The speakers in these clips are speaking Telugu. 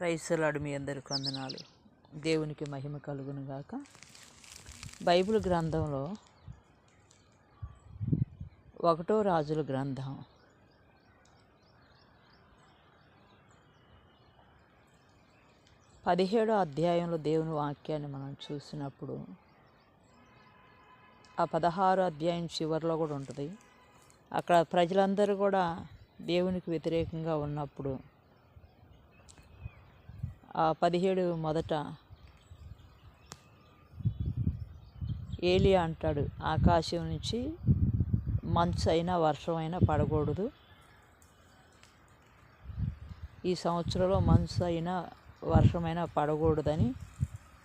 ప్రైసలాడు మీ అందరికి వందనాలు. దేవునికి మహిమ కలుగును గాక. బైబిల్ గ్రంథంలో ఒకటో రాజుల గ్రంథం. పదిహేడో అధ్యాయంలో దేవుని వాక్యాన్ని మనం చూసినప్పుడు ఆ పదహారో అధ్యాయం చివరిలో కూడా ఉంటుంది. అక్కడ ప్రజలందరూ కూడా దేవునికి వ్యతిరేకంగా ఉన్నప్పుడు పదిహేడు మొదట. ఏలియా అంటాడు ఆకాశం నుంచి మంచు అయినా వర్షం అయినా పడకూడదు. ఈ సంవత్సరంలో మంచు అయినా వర్షమైనా పడకూడదని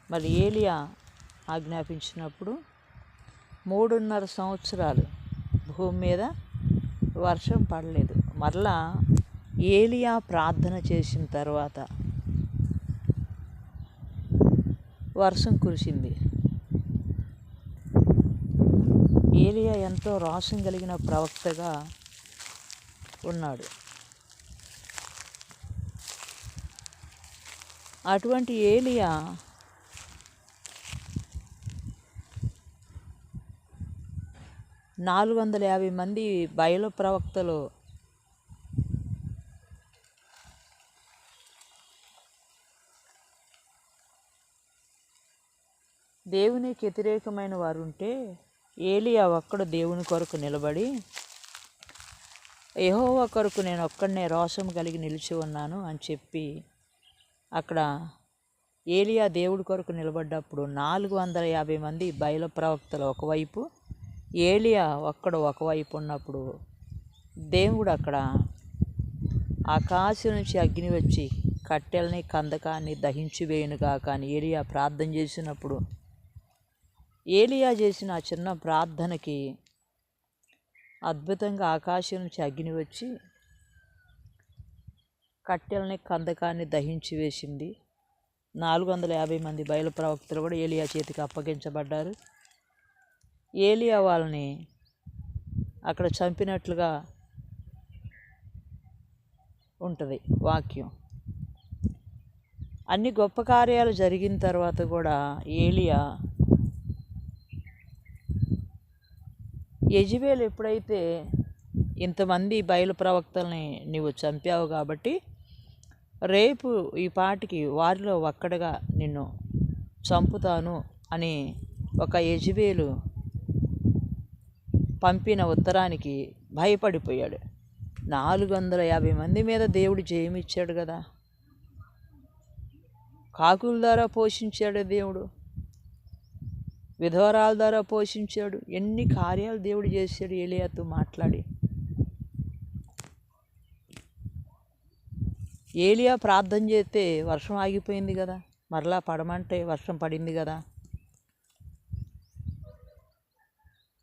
మరి ఏలియా ఆజ్ఞాపించినప్పుడు మూడున్నర సంవత్సరాలు భూమి మీద వర్షం పడలేదు. మరలా ఏలియా ప్రార్థన చేసిన తర్వాత వర్షం కురిసింది. ఏలియా ఎంతో రోషం కలిగిన ప్రవక్తగా ఉన్నాడు. అటువంటి ఏలియా నాలుగు వందల యాభై మంది బయలు ప్రవక్తలు దేవునికి వ్యతిరేకమైన వారు ఉంటే ఏలియా ఒక్కడు దేవుని కొరకు నిలబడి యెహోవా కొరకు నేను ఒక్కడనే రోషం కలిగి నిలిచి ఉన్నాను అని చెప్పి అక్కడ ఏలియా దేవుడి కొరకు నిలబడ్డప్పుడు నాలుగు వందల యాభై మంది బయలు ప్రవక్తలు ఒకవైపు ఏలియా ఒక్కడు ఒకవైపు ఉన్నప్పుడు దేవుడు అక్కడ ఆకాశం నుంచి అగ్ని వచ్చి కట్టెల్ని కందకాన్ని దహించి వేయునుగా కానీ ఏలియా ప్రార్థన చేసినప్పుడు ఏలియా చేసిన ఆ చిన్న ప్రార్థనకి అద్భుతంగా ఆకాశం నుంచి అగ్ని వచ్చి కట్టెలని కందకాన్ని దహించి వేసింది. నాలుగు వందల యాభై మంది బయలు ప్రవక్తలు కూడా ఏలియా చేతికి అప్పగించబడ్డారు. ఏలియా వాళ్ళని అక్కడ చంపినట్లుగా ఉంటుంది వాక్యం. అన్ని గొప్ప కార్యాలు జరిగిన తర్వాత కూడా ఏలియా యజువేలు ఎప్పుడైతే ఇంతమంది బయలు ప్రవక్తల్ని నీవు చంపావు కాబట్టి రేపు ఈ పాటికి వారిలో ఒక్కడగా నిన్ను చంపుతాను అని ఒక యజువేలు పంపిన ఉత్తరానికి భయపడిపోయాడు. నాలుగు వందల యాభై మంది మీద దేవుడు జయమిచ్చాడు కదా. కాకుల ద్వారా పోషించాడు దేవుడు. విధవరాల ద్వారా పోషించాడు. ఎన్ని కార్యాలు దేవుడు చేశాడు ఏలియాతో మాట్లాడి. ఏలియా ప్రార్థన చేస్తే వర్షం ఆగిపోయింది కదా? మరలా పడమంటే వర్షం పడింది కదా?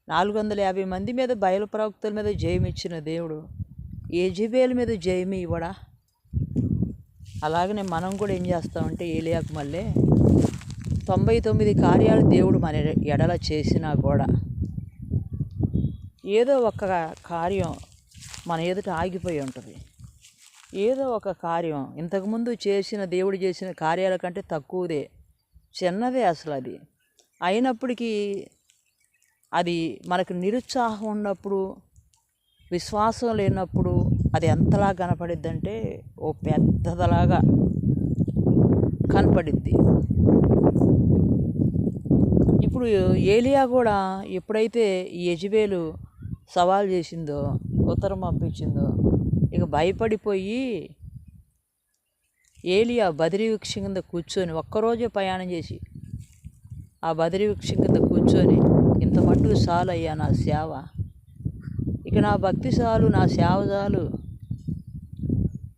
నాలుగు వందల యాభై మంది మీద బయలు ప్రవక్తల మీద జయం ఇచ్చిన దేవుడు ఏజిబేల్ మీద జయమి ఇవ్వడా? అలాగనే మనం కూడా ఏం చేస్తామంటే ఏలియాకు మళ్ళీ తొంభై తొమ్మిది కార్యాలు దేవుడు మన ఎడల చేసినా కూడా ఏదో ఒక కార్యం మన ఎదుట ఆగిపోయి ఉంటుంది. ఏదో ఒక కార్యం ఇంతకుముందు చేసిన దేవుడు చేసిన కార్యాల కంటే తక్కువదే చిన్నదే అసలు అది. అయినప్పటికీ అది మనకు నిరుత్సాహం ఉన్నప్పుడు విశ్వాసం లేనప్పుడు అది ఎంతలా కనపడిద్దంటే ఓ పెద్దదలాగా కనపడిద్ది. ఇప్పుడు ఏలియా కూడా ఎప్పుడైతే ఈ యజ్బేలు సవాల్ చేసిందో ఉత్తరం పంపించిందో ఇక భయపడిపోయి ఏలియా బదిరి వృక్షం కింద కూర్చొని ఒక్కరోజే ప్రయాణం చేసి ఆ బదిరి వృక్షం కింద కూర్చొని ఇంత మట్టుకు చాలు అయ్యా నా సేవ. ఇక నా భక్తి చాలు నా సేవ చాలు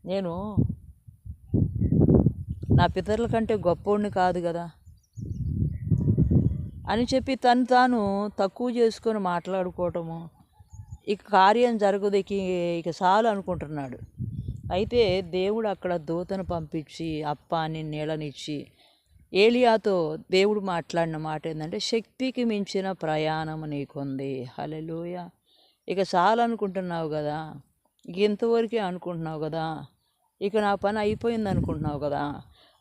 నేను నా పితరుల కంటే గొప్పోడిని కాదు కదా. అని చెప్పి తను తాను తక్కువ చేసుకొని మాట్లాడుకోవటము. ఇక కార్యం జరగదు ఇక ఇక చాలు అనుకుంటున్నాడు. అయితే దేవుడు అక్కడ దూతను పంపించి అప్పాని నీళ్ళనిచ్చి ఏలియాతో దేవుడు మాట్లాడిన మాట ఏంటంటే శక్తికి మించిన ప్రయాణం నీకుంది. హలెలూయ ఇక చాలు అనుకుంటున్నావు కదా. ఇంతవరకే అనుకుంటున్నావు కదా. ఇక నా పని అయిపోయింది అనుకుంటున్నావు కదా.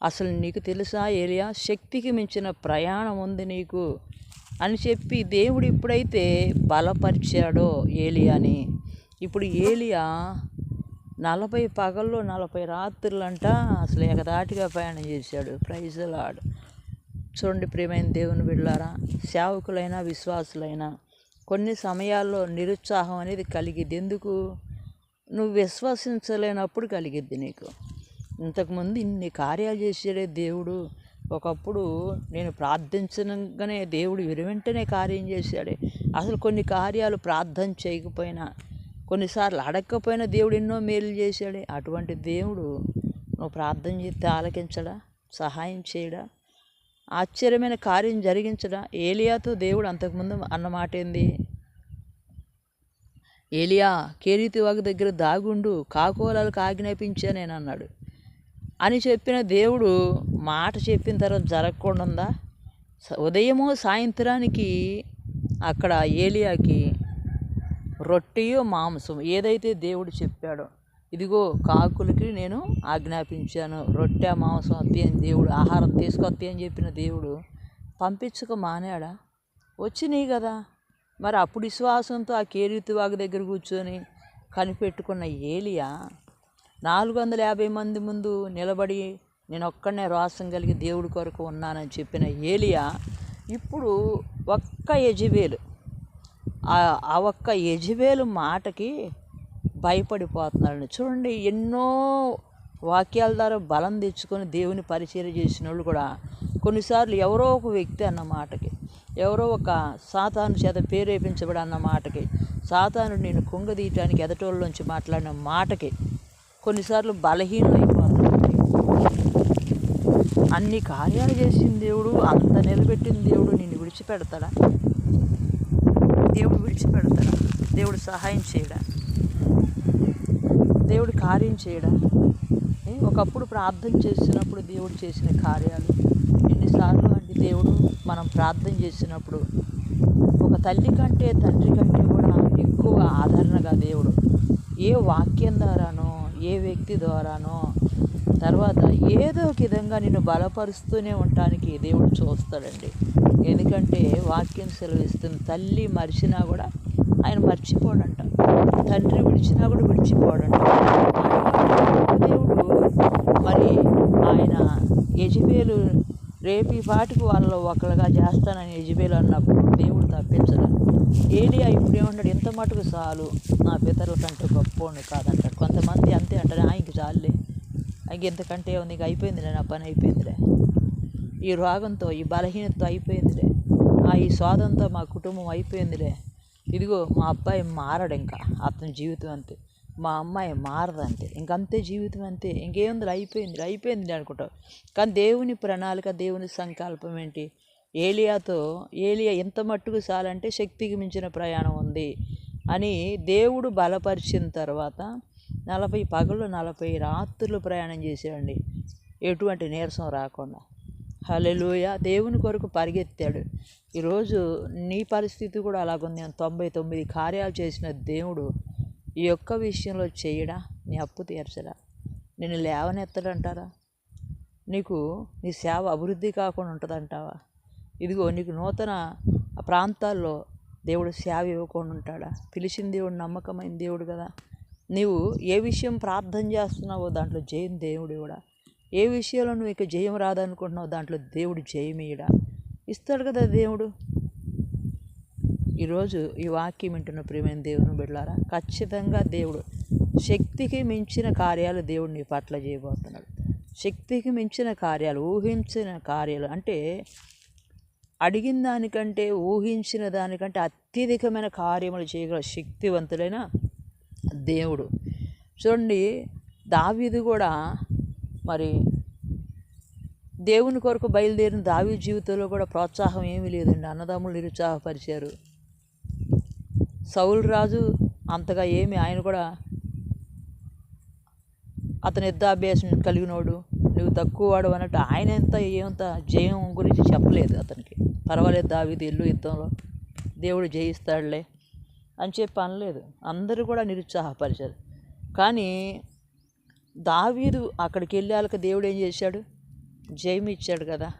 అసలు నీకు తెలుసా ఏలియా? శక్తికి మించిన ప్రయాణం ఉంది నీకు. అని చెప్పి దేవుడు ఇప్పుడైతే బలపరిచాడో ఏలియాని. ఇప్పుడు ఏలియా నలభై పగల్లో నలభై రాత్రులంట అసలు ఏకదాటిగా ప్రయాణం చేశాడు. ప్రైజలాడు చూడండి ప్రియమైన దేవుని బిడ్డారా సేవకులైనా విశ్వాసులైనా కొన్ని సమయాల్లో నిరుత్సాహం అనేది కలిగిద్ది. ఎందుకు? నువ్వు విశ్వసించలేనప్పుడు కలిగిద్ది నీకు. ఇంతకుముందు ఇన్ని కార్యాలు చేసాడే దేవుడు ఒకప్పుడు నేను ప్రార్థించగానే దేవుడు వెంటనే కార్యం చేశాడే. అసలు కొన్ని కార్యాలు ప్రార్థన చేయకపోయినా కొన్నిసార్లు అడగకపోయినా దేవుడు ఎన్నో మేలు చేశాడే. అటువంటి దేవుడు నువ్వు ప్రార్థన చేస్తే ఆలకించడా? సహాయం చేయడా? ఆశ్చర్యమైన కార్యం జరిగించడా? ఏలియాతో దేవుడు అంతకుముందు అన్నమాట ఏంది? ఏలియా కేరీతి వాగు దగ్గర దాగుండు కాకోలాలకు ఆజ్ఞాపించా నేను అన్నాడు. అని చెప్పిన దేవుడు మాట చెప్పిన తర్వాత జరగకుండా ఉందా ఉదయము సాయంత్రానికి అక్కడ ఏలియాకి రొట్టెయో మాంసం ఏదైతే దేవుడు చెప్పాడో ఇదిగో కాకులకి నేను ఆజ్ఞాపించాను రొట్టె మాంసం అత్తి అని దేవుడు ఆహారం తీసుకొస్తే అని చెప్పిన దేవుడు పంపించక మానాడా? వచ్చినాయి కదా. మరి అప్పుడు విశ్వాసంతో ఆ కేరీతి వాగు దగ్గర కూర్చొని కనిపెట్టుకున్న ఏలియా నాలుగు వందల యాభై మంది ముందు నిలబడి నేను ఒక్కడనే రోసం కలిగి దేవుడి కొరకు ఉన్నానని చెప్పిన ఏలియా ఇప్పుడు ఒక్క యజబేలు ఆ- ఒక్క యజబేలు మాటకి భయపడిపోతున్నాడు చూడండి. ఎన్నో వాక్యాల ద్వారా బలం తెచ్చుకొని దేవుని పరిచయం చేసిన వాళ్ళు కూడా కొన్నిసార్లు ఎవరో ఒక వ్యక్తి అన్న మాటకి ఎవరో ఒక సాతాను చేత ప్రేరేపించబడి అన్న మాటకి సాతాను నేను కుంగదీయటానికి ఎదటోళ్ళలోంచి మాట్లాడిన మాటకి కొన్నిసార్లు బలహీనం అయిపోతుంది అన్ని కార్యాలు చేసిన దేవుడు అంత నిలబెట్టిన దేవుడు నిన్ను విడిచిపెడతాడా? దేవుడు విడిచిపెడతాడా? దేవుడు సహాయం చేయడా? దేవుడు కార్యం చేయడా? ఒకప్పుడు ప్రార్థన చేసినప్పుడు దేవుడు చేసిన కార్యాలు ఎన్నిసార్లు అంటే దేవుడు మనం ప్రార్థన చేసినప్పుడు? ఒక తల్లి కంటే తండ్రి కంటే కూడా ఎక్కువ ఆదరణగా దేవుడు ఏ వాక్యం ద్వారానో ఏ వ్యక్తి ద్వారానో తర్వాత ఏదో ఒక విధంగా నిన్ను బలపరుస్తూనే ఉండటానికి దేవుడు చూస్తాడండి. ఎందుకంటే వాక్యం సెలవిస్తుంది తల్లి మరిచినా కూడా ఆయన మర్చిపోడంట. తండ్రి విడిచినా కూడా విడిచిపోడంట. దేవుడు మరి ఆయన యజమేలు రేపు ఈ పాటికి వాళ్ళు ఒకళ్ళగా చేస్తానని యజబేలు అన్నప్పుడు దేవుడు తప్పించడు. ఏలియా ఇప్పుడు ఏమన్నాడు ఎంత మటుకు చాలు? నా పితరుల కంటే గొప్పోండి కాదంటాడు కొంతమంది అంతే అంటారు. ఆయనకి చాలులే. ఆయనకి ఎంతకంటే ఉంది ఇక అయిపోయిందిలే నా పని అయిపోయిందిలే. ఈ రోగంతో ఈ బలహీనతతో అయిపోయిందిలే. ఆ ఈ స్వాదంతో మా కుటుంబం అయిపోయిందిలే. ఇదిగో మా అబ్బాయి మారడు ఇంకా. అతని జీవితం అంతే. మా అమ్మాయి మారదంతే. ఇంకంతే జీవితం అంతే. ఇంకేముంది? అయిపోయింది అయిపోయింది అనుకుంటావు కానీ దేవుని ప్రణాళిక దేవుని సంకల్పం ఏంటి? ఏలియాతో ఏలియా ఎంత మట్టుకు చాలంటే శక్తికి మించిన ప్రయాణం ఉంది అని దేవుడు బలపరిచిన తర్వాత నలభై పగలు నలభై రాత్రులు ప్రయాణం చేశాడండి. ఎటువంటి నీరసం రాకుండా. హలెలుయ దేవుని కొరకు పరిగెత్తాడు. ఈరోజు నీ పరిస్థితి కూడా అలాగుంది. తొంభై తొమ్మిది కార్యాలు చేసిన దేవుడు ఈ యొక్క విషయంలో చేయడా? నీ అప్పు తీర్చడా? నేను లేవనెత్తడంటారా? నీకు నీ సేవ అభివృద్ధి కాకుండా ఉంటుందంటావా? ఇదిగో నీకు నూతన ప్రాంతాల్లో దేవుడు సేవ ఇవ్వకుండా ఉంటాడా? పిలిచిన దేవుడు నమ్మకమైన దేవుడు కదా. నీవు ఏ విషయం ప్రార్థన చేస్తున్నావో దాంట్లో జయం దేవుడు కూడా ఏ విషయంలో నువ్వు ఇక జయం రాదనుకుంటున్నావు దాంట్లో దేవుడు జయం ఇయ్యడా ఇస్తాడు కదా దేవుడు. ఈరోజు ఈ వాక్యం వింటున్న ప్రియమైన దేవుని బిడ్డారా ఖచ్చితంగా దేవుడు శక్తికి మించిన కార్యాలు దేవుడు నీ పట్ల చేయబోతున్నాడు. శక్తికి మించిన కార్యాలు ఊహించిన కార్యాలు అంటే అడిగిన దానికంటే ఊహించిన దానికంటే అత్యధికమైన కార్యములు చేయగల శక్తివంతులైన దేవుడు. చూడండి దావీది కూడా మరి దేవుని కొరకు బయలుదేరిన దావీ జీవితంలో కూడా ప్రోత్సాహం ఏమీ లేదండి. అన్నదమ్ములు నిరుత్సాహపరిచారు. సౌలు రాజు అంతగా ఏమి ఆయన కూడా అతని యుద్ధాభ్యాసం కలిగినోడు నువ్వు తక్కువ వాడు అన్నట్టు ఆయన ఎంత ఏమంత జయం గురించి చెప్పలేదు అతనికి. పర్వాలేదు దావీదు ఇల్లు యుద్ధంలో దేవుడు జయిస్తాడులే అని చెప్పి అనలేదు. అందరూ కూడా నిరుత్సాహపరిచారు. కానీ దావీదు అక్కడికి వెళ్ళాక దేవుడు ఏం చేశాడు? జయం ఇచ్చాడు కదా.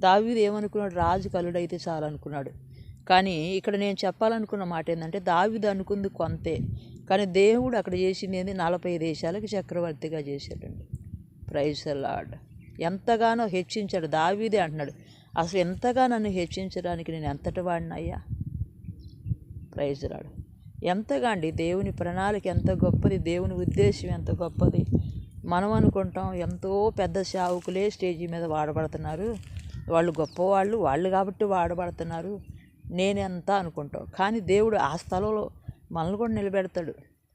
దావీదు ఏమనుకున్నాడు? రాజు కలుడైతే చాలనుకున్నాడు. అనుకున్నాడు కానీ ఇక్కడ నేను చెప్పాలనుకున్న మాట ఏంటంటే దావీదు అనుకుంది కొంతే కానీ దేవుడు అక్కడ చేసింది ఏంది? నలభై దేశాలకు చక్రవర్తిగా చేశాడండి. ప్రైజ్ లార్డ్ ఎంతగానో హెచ్చించాడు. దావీదే అంటున్నాడు అసలు ఎంతగా నన్ను హెచ్చించడానికి నేను ఎంతటి వాడినయ్యా? ప్రైజ్ రాడు ఎంతగా అండి? దేవుని ప్రణాళిక ఎంత గొప్పది? దేవుని ఉద్దేశం ఎంత గొప్పది? మనం అనుకుంటాం ఎంతో పెద్ద సేవకులే స్టేజీ మీద వాడబడుతున్నారు. వాళ్ళు గొప్పవాళ్ళు వాళ్ళు కాబట్టి వాడబడుతున్నారు. నేనెంత అనుకుంటావు. కానీ దేవుడు ఆ స్థలంలో మనల్ని కూడా నిలబెడతాడు.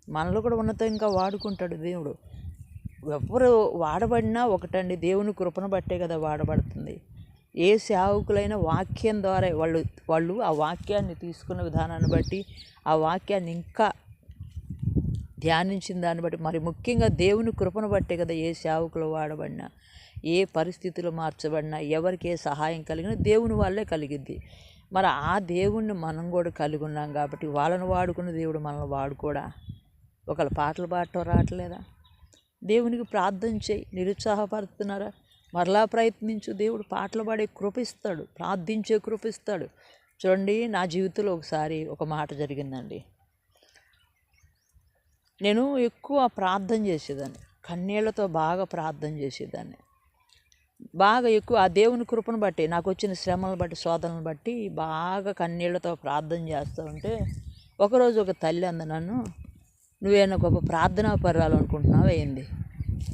మనల్ని కూడా ఉన్నతంగా వాడుకుంటాడు దేవుడు. ఎవరు వాడబడినా ఒకటండి దేవుని కృపను బట్టే కదా వాడబడుతుంది. ఏ సేవకులైన వాక్యం ద్వారా వాళ్ళు వాళ్ళు ఆ వాక్యాన్ని తీసుకున్న విధానాన్ని బట్టి ఆ వాక్యాన్ని ఇంకా ధ్యానించిన దాన్ని బట్టి మరి ముఖ్యంగా దేవుని కృపను బట్టే కదా ఏ సేవకులు వాడబడినా ఏ పరిస్థితులు మార్చబడినా ఎవరికి ఏ సహాయం కలిగినా దేవుని వాళ్ళే కలిగిద్ది. మరి ఆ దేవుణ్ణి మనం కూడా కలిగి ఉన్నాం కాబట్టి వాళ్ళని వాడుకున్న దేవుడు మనల్ని వాడుకోడా ఒకళ్ళ పాటలు పాడటం రావట్లేదా? దేవునికి ప్రార్థన చేయి. నిరుత్సాహపడుతున్నారా? మరలా ప్రయత్నించు. దేవుడు పాటలు పాడే కృపిస్తాడు. ప్రార్థించే కృపిస్తాడు. చూడండి నా జీవితంలో ఒకసారి ఒక మాట జరిగిందండి. నేను ఎక్కువ ప్రార్థన చేసేదాన్ని. కన్నీళ్ళతో బాగా ప్రార్థన చేసేదాన్ని. బాగా ఎక్కువ ఆ దేవుని కృపను బట్టి నాకు వచ్చిన శ్రమలను బట్టి శోధనను బట్టి బాగా కన్నీళ్ళతో ప్రార్థన చేస్తూ ఉంటే ఒకరోజు ఒక తల్లి అంది నన్ను నువ్వేనా గొప్ప ప్రార్థనా పర్రాలు అనుకుంటున్నావు ఏంది?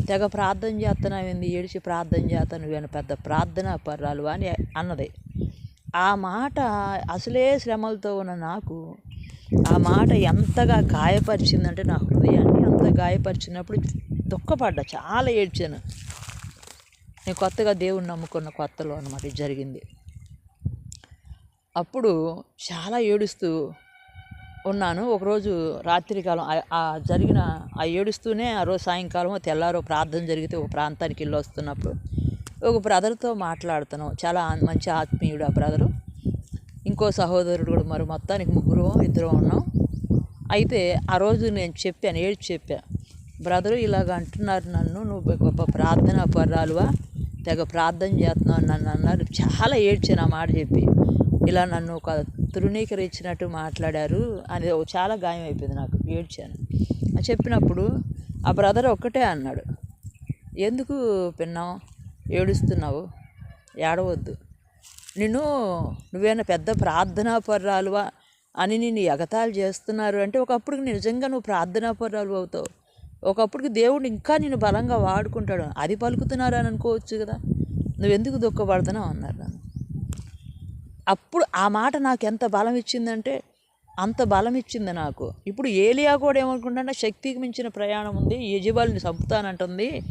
తెగ ప్రార్థన చేస్తున్నావు ఏంది ఏడిచి ప్రార్థన చేస్తా నువ్వేనా పెద్ద ప్రార్థనా పర్రాలు అని అన్నది. ఆ మాట అసలే శ్రమలతో ఉన్న నాకు ఆ మాట ఎంతగా గాయపరిచిందంటే నా హృదయాన్ని అంత గాయపరిచినప్పుడు దుఃఖపడ్డా చాలా ఏడ్చాను. నేను కొత్తగా దేవుణ్ణి నమ్ముకున్న కొత్తలో అనమాట జరిగింది. అప్పుడు చాలా ఏడుస్తూ ఉన్నాను. ఒకరోజు రాత్రికాలం ఆ- జరిగిన ఆ ఏడుస్తూనే ఆ రోజు సాయంకాలం తెల్లారో ప్రార్థన జరిగితే ఒక ప్రాంతానికి వెళ్ళి వస్తున్నప్పుడు ఒక బ్రదర్తో మాట్లాడుతాను. చాలా మంచి ఆత్మీయుడు ఆ బ్రదరు. ఇంకో సహోదరుడు కూడా మరి మొత్తానికి ముగ్గురు ఇద్దరు ఉన్నాం. అయితే ఆ రోజు నేను చెప్పాను ఏడ్చి చెప్పాను బ్రదరు ఇలాగ అంటున్నారు నన్ను నువ్వు గొప్ప ప్రార్థన పర్రాలువా తెగ ప్రార్థన చేస్తున్నావు నన్ను అన్నారు. చాలా ఏడ్చాను ఆ మాట చెప్పి. ఇలా నన్ను ఒక తృణీకరించినట్టు మాట్లాడారు అని చాలా గాయం అయిపోయింది నాకు. ఏడ్చాను. చెప్పినప్పుడు ఆ బ్రదర్ ఒక్కటే అన్నాడు. ఎందుకు పిన్నాం ఏడుస్తున్నావు? ఏడవద్దు. నిన్ను నువ్వేనా పెద్ద ప్రార్థనా పర్రాలువా అని నిన్ను ఎగతాళి చేస్తున్నారు అంటే ఒకప్పుడు నిజంగా నువ్వు ప్రార్థనా పర్రాలు అవుతావు. ఒకప్పుడు దేవుడు ఇంకా నేను బలంగా వాడుకుంటాడు. అది పలుకుతున్నారు అని అనుకోవచ్చు కదా. నువ్వెందుకు దుఃఖపడుతున్నావు అన్నారు నన్ను. అప్పుడు ఆ మాట నాకు ఎంత బలం ఇచ్చిందంటే అంత బలం ఇచ్చింది నాకు. ఇప్పుడు ఏలియా కూడా ఏమనుకుంటా శక్తికి మించిన ప్రయాణం ఉంది యజబాల్ని చంపుతానంటుంది.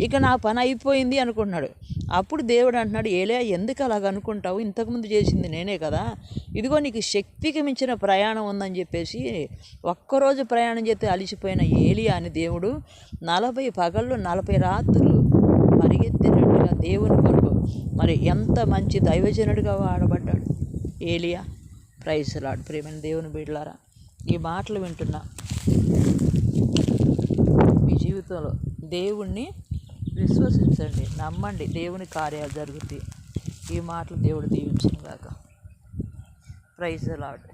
ఇక నా పని అయిపోయింది అనుకుంటున్నాడు. అప్పుడు దేవుడు అంటున్నాడు ఏలియా ఎందుకు అలాగ అనుకుంటావు? ఇంతకుముందు చేసింది నేనే కదా. ఇదిగో నీకు శక్తికి మించిన ప్రయాణం ఉందని చెప్పేసి ఒక్కరోజు ప్రయాణం చేస్తే అలిసిపోయిన ఏలియా అని దేవుడు నలభై పగళ్ళు నలభై రాత్రులు పరిగెత్తినట్టుగా దేవుని కొరకు మరి ఎంత మంచి దైవజనుడిగా వాడబడ్డాడు ఏలియా. ప్రైజ్ లాడ్ ప్రేమైన దేవుని బిడ్లారా ఈ మాటలు వింటున్నా. మీ జీవితంలో దేవుణ్ణి విశ్వసించండి నమ్మండి దేవుని కార్యాలు జరుగుతాయి. ఈ మాటలు దేవుడు దీవించిన గాక. Praise lord